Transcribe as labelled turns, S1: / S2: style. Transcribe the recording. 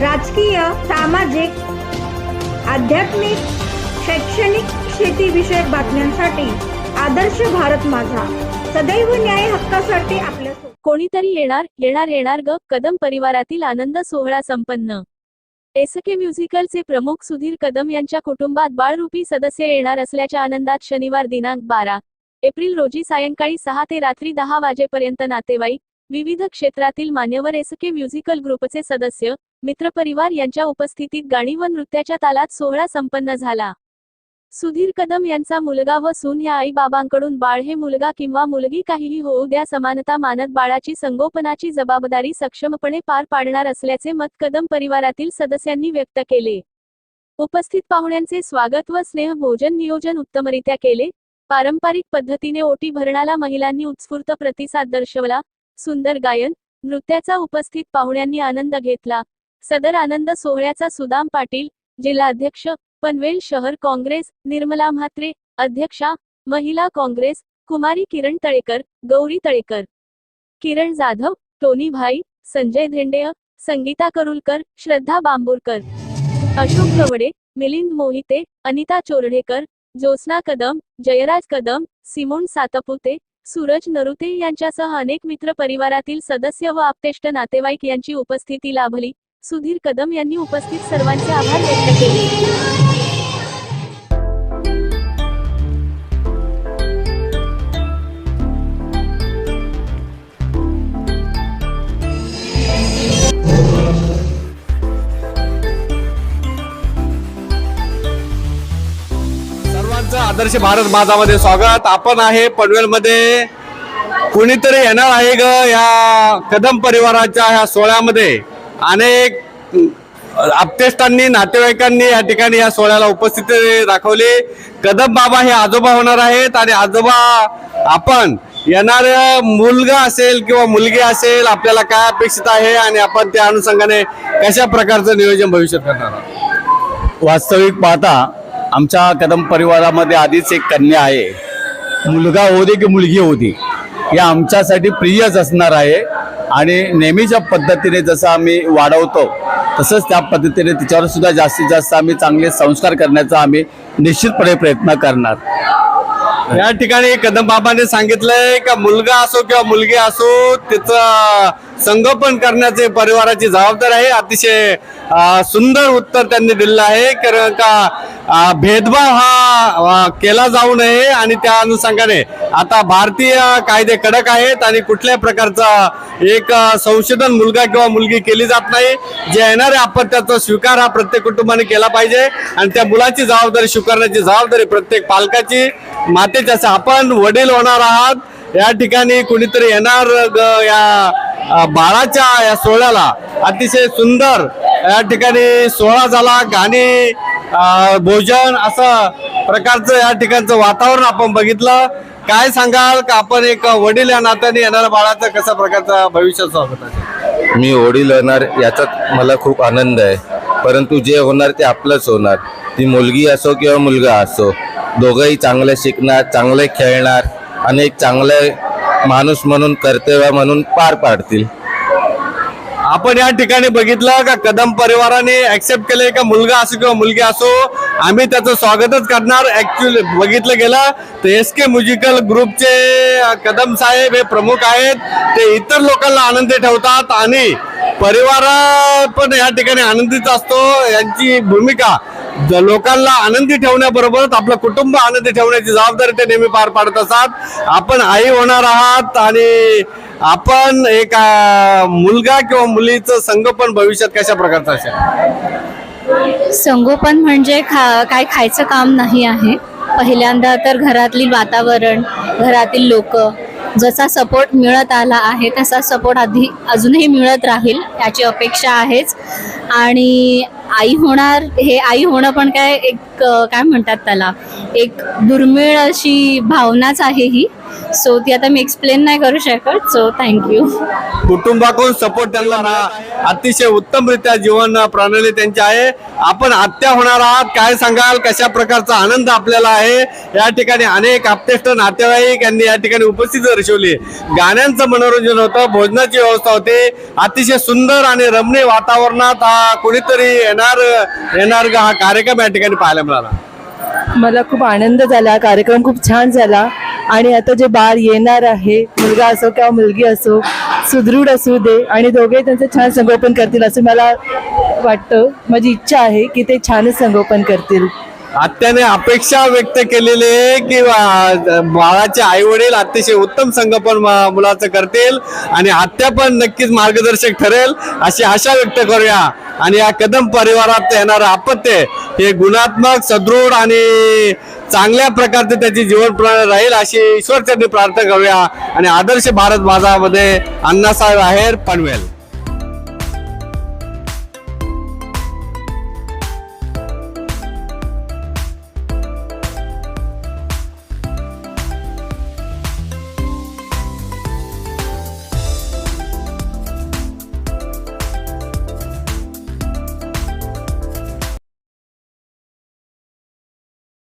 S1: राजकीय सामाजिक आध्यात्मिक शैक्षणिक शेतीविषयक बातम्यांसाठी आदर्श भारत माझा. सदैव न्याय हक्कासाठी आपल्या
S2: कोणीतरी येणार येणार येणार ग. कदम परिवारातील आनंद सोहळा संपन्न. एसके म्युझिकलचे प्रमुख सुधीर कदम यांच्या कुटुंबात बाळरूपी सदस्य येणार असल्याच्या आनंदात शनिवार दिनांक बारा. एप्रिल रोजी सायंकाळी सहा ते रात्री दहा वाजेपर्यंत नातेवाईक विविध क्षेत्रातील मान्यवर एसके म्युझिकल ग्रुपचे सदस्य मित्रपरिवार यांच्या उपस्थितीत गाणी व नृत्याच्या तालात सोहळा संपन्न झाला. सुधीर कदम यांचा मुलगा व सून या आई बाबांकडून बाळ हे मुलगा किंवा मुलगी काहीही होऊ द्या समानता मानत बाळाची संगोपनाची जबाबदारी सक्षमपणे पार पाडणार असल्याचे मत कदम परिवारातील सदस्यांनी व्यक्त केले. उपस्थित पाहुण्यांचे स्वागत व स्नेह भोजन नियोजन उत्तमरित्या केले. पारंपरिक पद्धतीने ओटी भरणाला महिलांनी उत्स्फूर्त प्रतिसाद दर्शवला. सुंदर गायन नृत्याचा उपस्थित पाहुण्यांनी आनंद घेतला. सदर आनंद सोहळ्याचा सुदाम पाटील जिल्हाध्यक्ष पनवेल शहर काँग्रेस निर्मला म्हात्रे अध्यक्षा महिला काँग्रेस कुमारी किरण तळेकर गौरी तळेकर. किरण जाधव टोनी भाई संजय धेंडेय संगीता करुलकर श्रद्धा बांबुरकर. अशोक गवडे मिलिंद मोहिते अनिता चोरडेकर ज्योत्स्ना कदम जयराज कदम सिमोन सातपुते सूरज नरुते यांच्यासह अनेक मित्र परिवारातील सदस्य व आपतेष्ट नातेवाईक यांची उपस्थिती लाभली. सुधीर कदम यांनी उपस्थित सर्वांचे आभार व्यक्त केले.
S3: आदर्श भारत माझामध्ये स्वागत. आपण आहे पनवेलमध्ये. कुणीतरी येणार आहे ग या कदम परिवाराच्या ह्या सोहळ्यामध्ये. अनेक आपतेष्टांनी नातेवाईकांनी या ठिकाणी या सोहळ्याला उपस्थिती दाखवली. कदम बाबा हे आजोबा होणार आहेत आणि आजोबा आपण येणार मुलगा असेल किंवा मुलगी असेल आपल्याला काय अपेक्षित आहे आणि आपण त्या अनुषंगाने कशा प्रकारचं नियोजन भविष्यात करणार आहोत?
S4: वास्तविक पाहता आमच्या कदम परिवारामध्ये आधीच एक कन्या आहे. मुलगा होती दे की मुलगी होती हे आमच्यासाठी प्रियच असणार आहे. आणि नेहमीच्या पद्धतीने जसं आम्ही वाढवतो तसंच त्या पद्धतीने तिच्यावर सुद्धा जास्तीत जास्त आम्ही चांगले संस्कार करण्याचा आम्ही निश्चितपणे प्रयत्न करणार.
S3: या ठिकाणी कदम बाबाने सांगितलंय का मुलगा असो किंवा मुलगी असो त्याचं संगोपन करण्याचे परिवाराची जबाबदारी आहे. अतिशय सुंदर उत्तर त्यांनी दिलेलं आहे. कारण का भेदभाव हा केला जाऊ नये आणि त्या अनुषंगाने आता भारतीय कायदे कडक आहेत आणि कुठल्याही प्रकारचा एक संशोधन मुलगा किंवा मुलगी केली जात नाही. जे येणारे अपत्याचा स्वीकार हा प्रत्येक कुटुंबाने केला पाहिजे. आणि त्या मुलाची जबाबदारी स्वीकारण्याची जबाबदारी प्रत्येक पालकाची. मातेची असं आपण वडील होणार आहात. या ठिकाणी कुणीतरी येणार ग- या बाळाच्या या सोहळ्याला. अतिशय सुंदर या ठिकाणी सोहळा झाला. गाणी भोजन असं प्रकारचं या ठिकाणचं वातावरण आपण बघितलं. काय सांगाल का? आपण एक वडील या नात्याने येणाऱ्या बाळाचं कशा प्रकारचं भविष्य स्वागत आहे?
S5: मी वडील होणार याचाच मला खूप आनंद आहे. परंतु जे होणार ते आपलंच होणार. ती मुलगी असो किंवा मुलगा असो दोघंही चांगले शिकणार चांगले खेळणार आणि एक चांगले माणूस म्हणून कर्तव्य म्हणून पार पाडतील.
S3: आपण या ठिकाणी बघितलं का? कदम परिवाराने ऍक्सेप्ट केलंय का? मुलगा असो किंवा मुलगी असो आम्ही त्याचं स्वागतच करणार. ऍक्च्युअली बघितलं गेलं तर एस के म्युझिकल ग्रुपचे कदम साहेब हे प्रमुख आहेत. ते इतर लोकांना आनंदी ठेवतात आणि परिवार पण या ठिकाणी आनंदीच असतो. यांची भूमिका ज- लोकांना आनंदी ठेवण्याबरोबरच आपलं कुटुंब आनंदी ठेवण्याची जबाबदारी ते नेहमी पार पाडत असतात. आपण आई होणार आहात आणि आपण एक मुलगा किंवा मुलीचं संगोपन भविष्यात कशा प्रकारचं असेल?
S6: संगोपन म्हणजे खा काय खायचं काम नाही आहे. पहिल्यांदा तर घरातली वातावरण घरातील लोक जसा सपोर्ट मिळत आला आहे तसा सपोर्ट आधी अजूनही मिळत राहील याची अपेक्षा आहेच. आणि आई होणार हे आई होणं पण काय एक काय म्हणतात त्याला एक दुर्मिळ अशी भावनाच आहे ही. सो ती आता मी एक्सप्लेन नाही करू शकत सो थँक्यू
S3: कुटुंबाकडून सपोर्ट त्यांना ना अतिशय उत्तमरित्या जीवन प्रणाली त्यांची आहे. आपण आत्या होणार आहात काय सांगाल कशा प्रकारचा आनंद आपल्याला आहे? या ठिकाणी अनेक आपतेष्ट नातेवाईक यांनी या ठिकाणी उपस्थिती दर्शवली. गाण्यांचं मनोरंजन होतं भोजनाची व्यवस्था होती. अतिशय सुंदर आणि रमणीय वातावरणात हा कुणीतरी येणार येणार हा कार्यक्रम या ठिकाणी पाहायला मिळाला
S7: मला खूप आनंद झाला कार्यक्रम खूप छान झाला. आणि आता जे बाळ येणार आहे मुलगा असो किंवा मुलगी असो सुदृढ असू दे आणि दोघे त्यांचं छान संगोपन करतील असं मला वाटतं. माझी इच्छा आहे की ते छानच संगोपन करतील.
S3: आत्याने अपेक्षा व्यक्त केलेली आहे की बाळाचे आई वडील अतिशय उत्तम संगोपन मुलाचं करतील आणि आत्या पण नक्कीच मार्गदर्शक ठरेल अशी आशा व्यक्त करूया. आणि या कदम परिवारात येणारं अपत्य हे गुणात्मक सदृढ आणि चांगल्या प्रकारचे त्याची जीवन प्रणाली राहील अशी ईश्वरचरणी प्रार्थना करूया. आणि आदर्श भारत माझामध्ये अण्णासाहेब आहेर पनवेल.